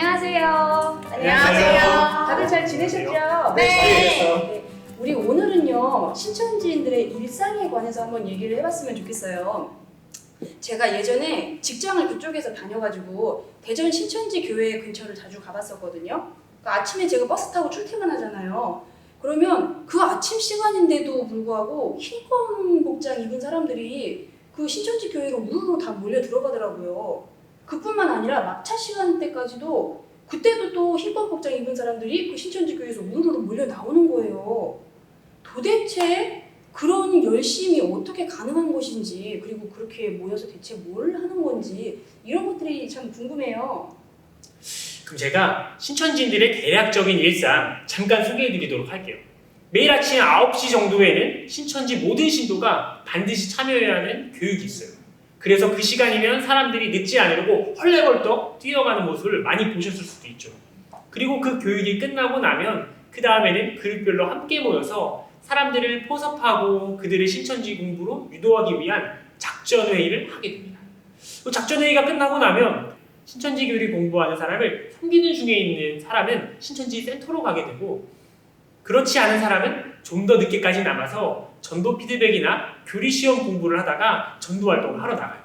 안녕하세요. 안녕하세요. 다들 잘 지내셨죠? 네. 네. 우리 오늘은요 신천지인들의 일상에 관해서 한번 얘기를 해봤으면 좋겠어요. 제가 예전에 직장을 그쪽에서 다녀가지고 대전 신천지 교회 근처를 자주 가봤었거든요. 그러니까 아침에 제가 버스 타고 출퇴근하잖아요. 그러면 그 아침 시간인데도 불구하고 흰 검 복장 입은 사람들이 그 신천지 교회로 우르르 다 몰려 들어가더라고요. 그뿐만 아니라 막차 시간대까지도 그때도 또 흰검 복장 입은 사람들이 그 신천지 교회에서 우르르 몰려 나오는 거예요. 도대체 그런 열심이 어떻게 가능한 것인지 그리고 그렇게 모여서 대체 뭘 하는 건지 이런 것들이 참 궁금해요. 그럼 제가 신천지인들의 대략적인 일상 잠깐 소개해드리도록 할게요. 매일 아침 9시 정도에는 신천지 모든 신도가 반드시 참여해야 하는 교육이 있어요. 그래서 그 시간이면 사람들이 늦지 않으려고 헐레벌떡 뛰어가는 모습을 많이 보셨을 수도 있죠. 그리고 그 교육이 끝나고 나면 그 다음에는 그룹별로 함께 모여서 사람들을 포섭하고 그들의 신천지 공부로 유도하기 위한 작전 회의를 하게 됩니다. 그 작전 회의가 끝나고 나면 신천지 교리 공부하는 사람을 섬기는 중에 있는 사람은 신천지 센터로 가게 되고 그렇지 않은 사람은 좀 더 늦게까지 남아서 전도 피드백이나 교리 시험 공부를 하다가 전도 활동을 하러 나가요.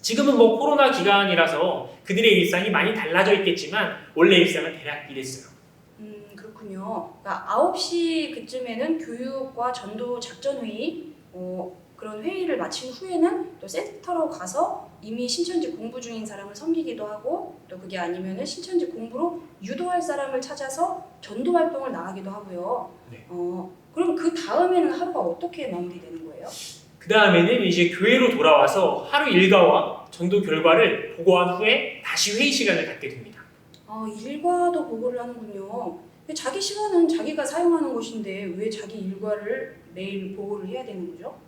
지금은 뭐 코로나 기간이라서 그들의 일상이 많이 달라져 있겠지만 원래 일상은 대략 이랬어요. 음 그렇군요. 그러니까 9시 그쯤에는 교육과 전도 작전 회의 어, 그런 회의를 마친 후에는 또 센터로 가서 이미 신천지 공부 중인 사람을 섬기기도 하고 또 그게 아니면은 신천지 공부로 유도할 사람을 찾아서 전도 활동을 나가기도 하고요. 네. 어 그럼 그 다음에는 하루가 어떻게 마무리되는 거예요? 그 다음에는 이제 교회로 돌아와서 하루 일과와 전도 결과를 보고한 후에 다시 회의 시간을 갖게 됩니다. 아 일과도 보고를 하는군요. 근데 자기 시간은 자기가 사용하는 것인데 왜 자기 일과를 매일 보고를 해야 되는 거죠?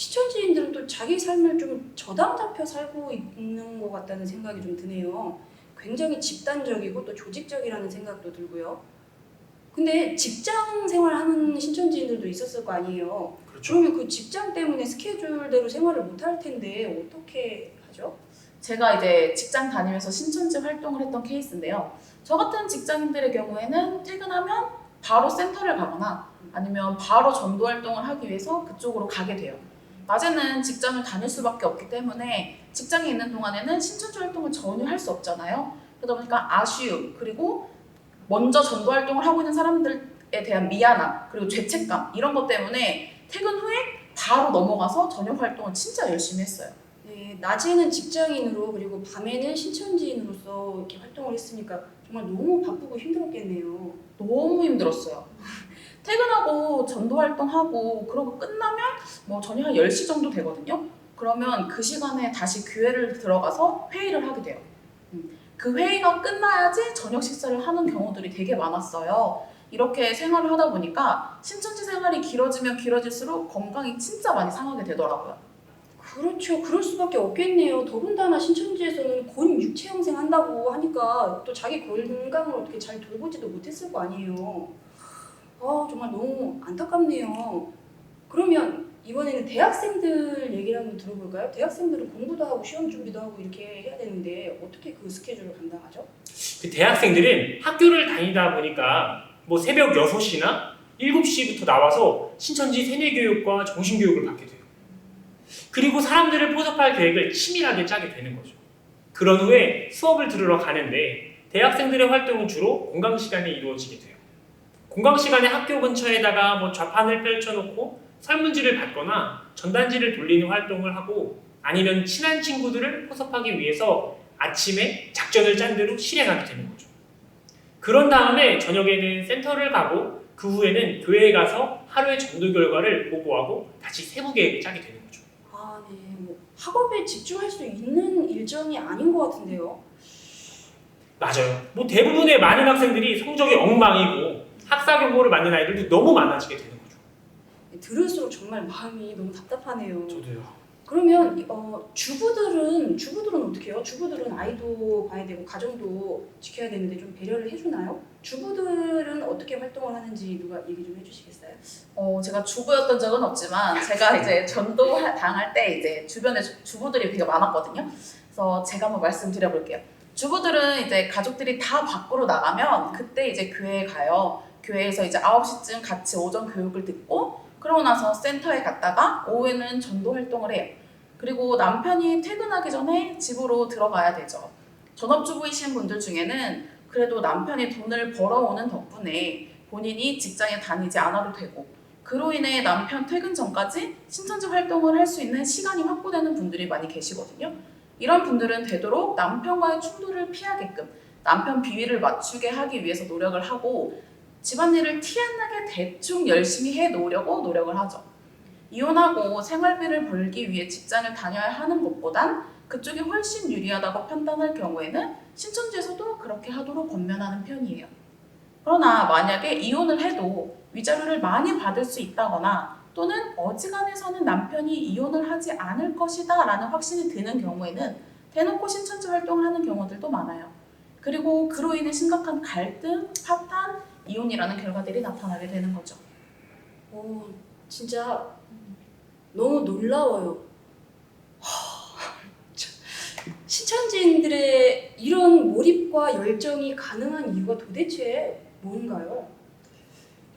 시천지인들은 또 자기 삶을 좀 저당 잡혀 살고 있는 것 같다는 생각이 좀 드네요. 굉장히 집단적이고 또 조직적이라는 생각도 들고요. 근데 직장 생활하는 신천지인들도 있었을 거 아니에요. 그렇죠. 그러면 그 직장 때문에 스케줄대로 생활을 못 할 텐데 어떻게 하죠? 제가 이제 직장 다니면서 신천지 활동을 했던 케이스인데요. 저 같은 직장인들의 경우에는 퇴근하면 바로 센터를 가거나 아니면 바로 전도 활동을 하기 위해서 그쪽으로 가게 돼요. 낮에는 직장을 다닐 수밖에 없기 때문에 직장에 있는 동안에는 신천지 활동을 전혀 할 수 없잖아요. 그러다 보니까 아쉬움 그리고 먼저 전도 활동을 하고 있는 사람들에 대한 미안함 그리고 죄책감 이런 것 때문에 퇴근 후에 바로 넘어가서 저녁 활동을 진짜 열심히 했어요. 네, 낮에는 직장인으로 그리고 밤에는 신천지인으로서 이렇게 활동을 했으니까 정말 너무 바쁘고 힘들었겠네요. 너무 힘들었어요. 퇴근하고 전도 활동하고 그러고 끝나면 뭐 저녁 한 10시 정도 되거든요. 그러면 그 시간에 다시 교회를 들어가서 회의를 하게 돼요. 음, 그 회의가 끝나야지 저녁 식사를 하는 경우들이 되게 많았어요. 이렇게 생활을 하다 보니까 신천지 생활이 길어지면 길어질수록 건강이 진짜 많이 상하게 되더라고요. 그렇죠. 그럴 수밖에 없겠네요. 더군다나 신천지에서는 곤 육체 형생 한다고 하니까 또 자기 건강을 어떻게 잘 돌보지도 못했을 거 아니에요. 아 정말 너무 안타깝네요. 그러면 이번에는 대학생들 얘기를 한번 들어볼까요? 대학생들은 공부도 하고 시험 준비도 하고 이렇게 해야 되는데 어떻게 그 스케줄을 감당하죠? 그 대학생들은 학교를 다니다 보니까 뭐 새벽 6시나 7시부터 나와서 신천지 세뇌교육과 정신교육을 받게 돼요. 그리고 사람들을 포섭할 계획을 치밀하게 짜게 되는 거죠. 그런 후에 수업을 들으러 가는데 대학생들의 활동은 주로 공강 시간에 이루어지게 돼요. 공강 시간에 학교 근처에다가 뭐 좌판을 펼쳐놓고 설문지를 받거나 전단지를 돌리는 활동을 하고 아니면 친한 친구들을 포섭하기 위해서 아침에 작전을 짠 대로 실행하게 되는 거죠. 그런 다음에 저녁에는 센터를 가고 그 후에는 교회에 가서 하루의 전도 결과를 보고하고 다시 세부 계획을 짜게 되는 거죠. 아, 네. 뭐 학업에 집중할 수 있는 일정이 아닌 것 같은데요. 맞아요. 뭐 대부분의 많은 학생들이 성적이 엉망이고 학사 경고를 맞는 아이들도 너무 많아지게 되는 거죠. 들을수록 정말 마음이 너무 답답하네요. 저도요. 그러면 이- 어, 주부들은 주부들은 어떻게 해요? 주부들은 아이도 봐야 되고 가정도 지켜야 되는데 좀 배려를 해주나요? 주부들은 어떻게 활동을 하는지 누가 얘기 좀 해주시겠어요? 어, 제가 주부였던 적은 없지만 제가 이제 전도 하- 당할 때 이제 주변에 주- 주부들이 되게 많았거든요. 그래서 제가 한번 말씀드려볼게요. 주부들은 이제 가족들이 다 밖으로 나가면 그때 이제 교회에 가요. 교회에서 이제 9시쯤 같이 오전 교육을 듣고 그러고 나서 센터에 갔다가 오후에는 전도 활동을 해요. 그리고 남편이 퇴근하기 전에 집으로 들어가야 되죠. 전업주부이신 분들 중에는 그래도 남편이 돈을 벌어오는 덕분에 본인이 직장에 다니지 않아도 되고 그로 인해 남편 퇴근 전까지 신천지 활동을 할 수 있는 시간이 확보되는 분들이 많이 계시거든요. 이런 분들은 되도록 남편과의 충돌을 피하게끔 남편 비위를 맞추게 하기 위해서 노력을 하고 집안일을 티 안 나게 대충 열심히 해 놓으려고 노력을 하죠. 이혼하고 생활비를 벌기 위해 직장을 다녀야 하는 것보단 그쪽이 훨씬 유리하다고 판단할 경우에는 신천지에서도 그렇게 하도록 권면하는 편이에요. 그러나 만약에 이혼을 해도 위자료를 많이 받을 수 있다거나 또는 어지간해서는 남편이 이혼을 하지 않을 것이다 라는 확신이 드는 경우에는 대놓고 신천지 활동을 하는 경우들도 많아요. 그리고 그로 인해 심각한 갈등, 파탄, 이혼이라는 결과들이 나타나게 되는 거죠. 오, 진짜 너무 놀라워요. 신천지인들의 이런 몰입과 열정이 가능한 이유가 도대체 뭔가요?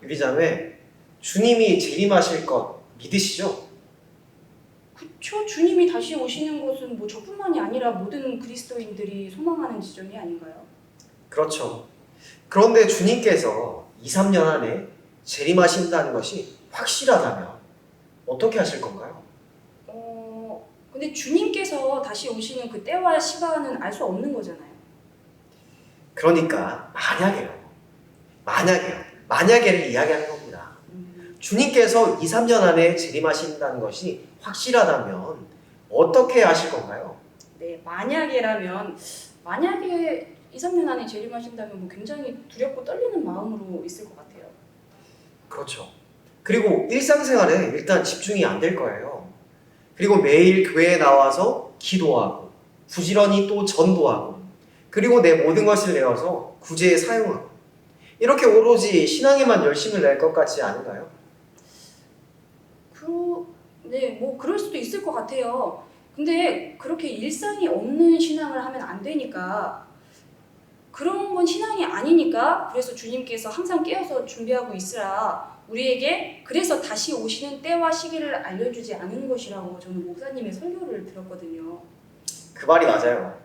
유기자매, 주님이 재림하실 것 믿으시죠? 그쵸 주님이 다시 오시는 것은 뭐 저뿐만이 아니라 모든 그리스도인들이 소망하는 지점이 아닌가요? 그렇죠. 그런데 주님께서 2, 3년 안에 재림하신다는 것이 확실하다면 어떻게 하실 건가요? 어 근데 주님께서 다시 오시는 그 때와 시간은 알 수 없는 거잖아요. 그러니까 만약에요. 만약에요. 만약에를 이야기하는 겁니다. 음, 주님께서 2, 3년 안에 재림하신다는 것이 확실하다면 어떻게 하실 건가요? 네 만약에라면 만약에 2, 3년 안에 재림하신다면 뭐 굉장히 두렵고 떨리는 마음으로 있을 것 같아요. 그렇죠. 그리고 일상생활에 일단 집중이 안 될 거예요. 그리고 매일 교회에 나와서 기도하고 부지런히 또 전도하고 그리고 내 모든 것을 내어서 구제에 사용하고 이렇게 오로지 신앙에만 열심을 낼 것 같지 않은가요? 그, 네, 뭐 그럴 수도 있을 것 같아요. 근데 그렇게 일상이 없는 신앙을 하면 안 되니까 그런 건 신앙이 아니니까 그래서 주님께서 항상 깨어서 준비하고 있으라 우리에게 그래서 다시 오시는 때와 시기를 알려주지 않은 것이라고 저는 목사님의 설교를 들었거든요. 그 말이 맞아요.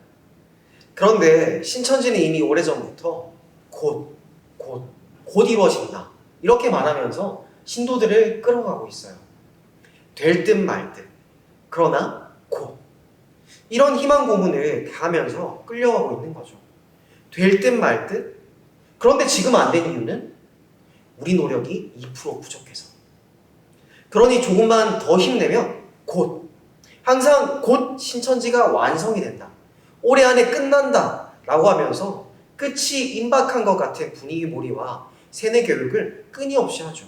그런데 신천지는 이미 오래전부터 곧, 곧, 곧 이루어진다. 이렇게 말하면서 신도들을 끌어가고 있어요. 될 듯 말 듯. 그러나 곧. 이런 희망 고문을 하면서 끌려가고 있는 거죠. 될 듯 말 듯. 그런데 지금 안 된 이유는 우리 노력이 2% 부족해서. 그러니 조금만 더 힘내면 곧 항상 곧 신천지가 완성이 된다. 올해 안에 끝난다. 라고 하면서 끝이 임박한 것 같은 분위기 몰이와 세뇌 교육을 끊임없이 하죠.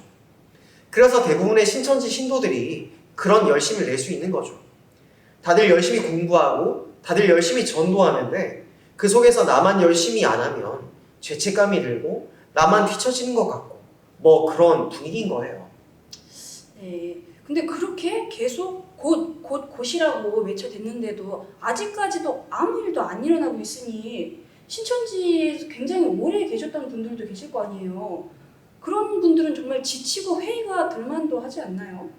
그래서 대부분의 신천지 신도들이 그런 열심을 낼 수 있는 거죠. 다들 열심히 공부하고 다들 열심히 전도하는데 그 속에서 나만 열심히 안 하면 죄책감이 들고 나만 뒤처지는 것 같고 뭐 그런 분위기인 거예요. 네. 근데 그렇게 계속 곧, 곧, 곧이라고 외쳐댔는데도 아직까지도 아무 일도 안 일어나고 있으니 신천지에서 굉장히 오래 계셨던 분들도 계실 거 아니에요. 그런 분들은 정말 지치고 회의가 들만도 하지 않나요?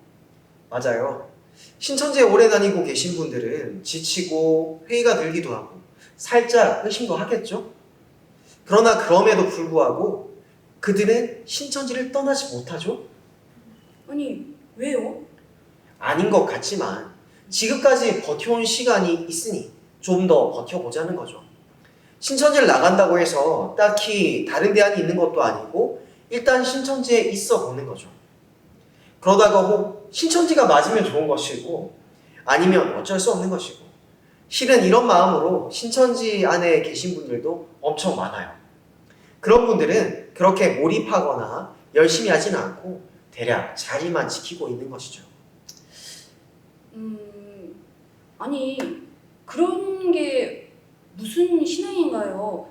맞아요. 신천지에 오래 다니고 계신 분들은 지치고 회의가 들기도 하고 살짝 의심도 하겠죠? 그러나 그럼에도 불구하고 그들은 신천지를 떠나지 못하죠? 아니, 왜요? 아닌 것 같지만 지금까지 버텨온 시간이 있으니 좀 더 버텨보자는 거죠. 신천지를 나간다고 해서 딱히 다른 대안이 있는 것도 아니고 일단 신천지에 있어 보는 거죠. 그러다가 혹 신천지가 맞으면 좋은 것이고 아니면 어쩔 수 없는 것이고 실은 이런 마음으로 신천지 안에 계신 분들도 엄청 많아요. 그런 분들은 그렇게 몰입하거나 열심히 하지는 않고 대략 자리만 지키고 있는 것이죠. 음, 아니, 그런 게 무슨 신앙인가요?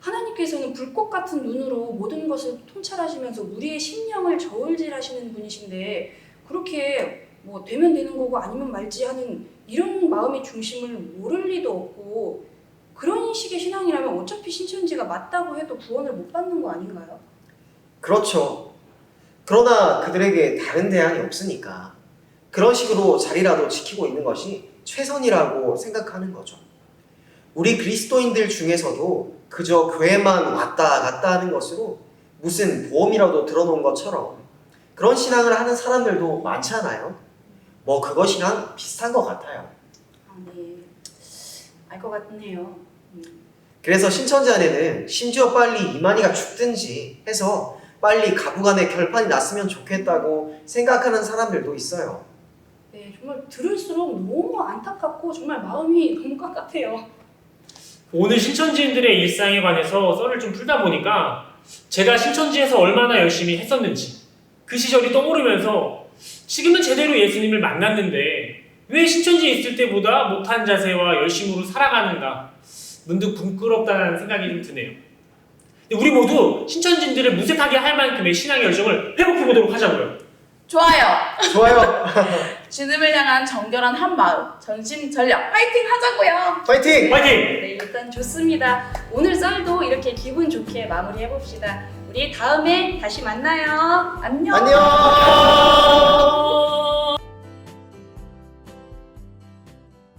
하나님께서는 불꽃 같은 눈으로 모든 것을 통찰하시면서 우리의 심령을 저울질하시는 분이신데 그렇게 뭐 되면 되는 거고 아니면 말지 하는 이런 마음의 중심을 모를 리도 없고 그런 식의 신앙이라면 어차피 신천지가 맞다고 해도 구원을 못 받는 거 아닌가요? 그렇죠. 그러나 그들에게 다른 대안이 없으니까 그런 식으로 자리라도 지키고 있는 것이 최선이라고 생각하는 거죠. 우리 그리스도인들 중에서도 그저 교회만 왔다 갔다 하는 것으로 무슨 보험이라도 들어놓은 것처럼 그런 신앙을 하는 사람들도 많잖아요. 뭐 그것이랑 비슷한 것 같아요. 아, 네. 알 것 같네요. 음. 그래서 신천지 안에는 심지어 빨리 이만희가 죽든지 해서 빨리 가부 간의 결판이 났으면 좋겠다고 생각하는 사람들도 있어요. 네, 정말 들을수록 너무 안타깝고 정말 마음이 너무 깝깝해요. 오늘 신천지인들의 일상에 관해서 썰을 좀 풀다 보니까 제가 신천지에서 얼마나 열심히 했었는지 그 시절이 떠오르면서 지금은 제대로 예수님을 만났는데 왜 신천지에 있을 때보다 못한 자세와 열심으로 살아가는가 문득 부끄럽다는 생각이 좀 드네요. 우리 모두 신천지인들을 무색하게 할 만큼의 신앙의 열정을 회복해 보도록 하자고요. 좋아요. 좋아요. 주님을 향한 정결한 한 마음, 전심 전력 파이팅 하자고요. 파이팅! 화이팅! 네, 일단 좋습니다. 오늘 썰도 이렇게 기분 좋게 마무리해 봅시다. 우리 다음에 다시 만나요. 안녕. 안녕.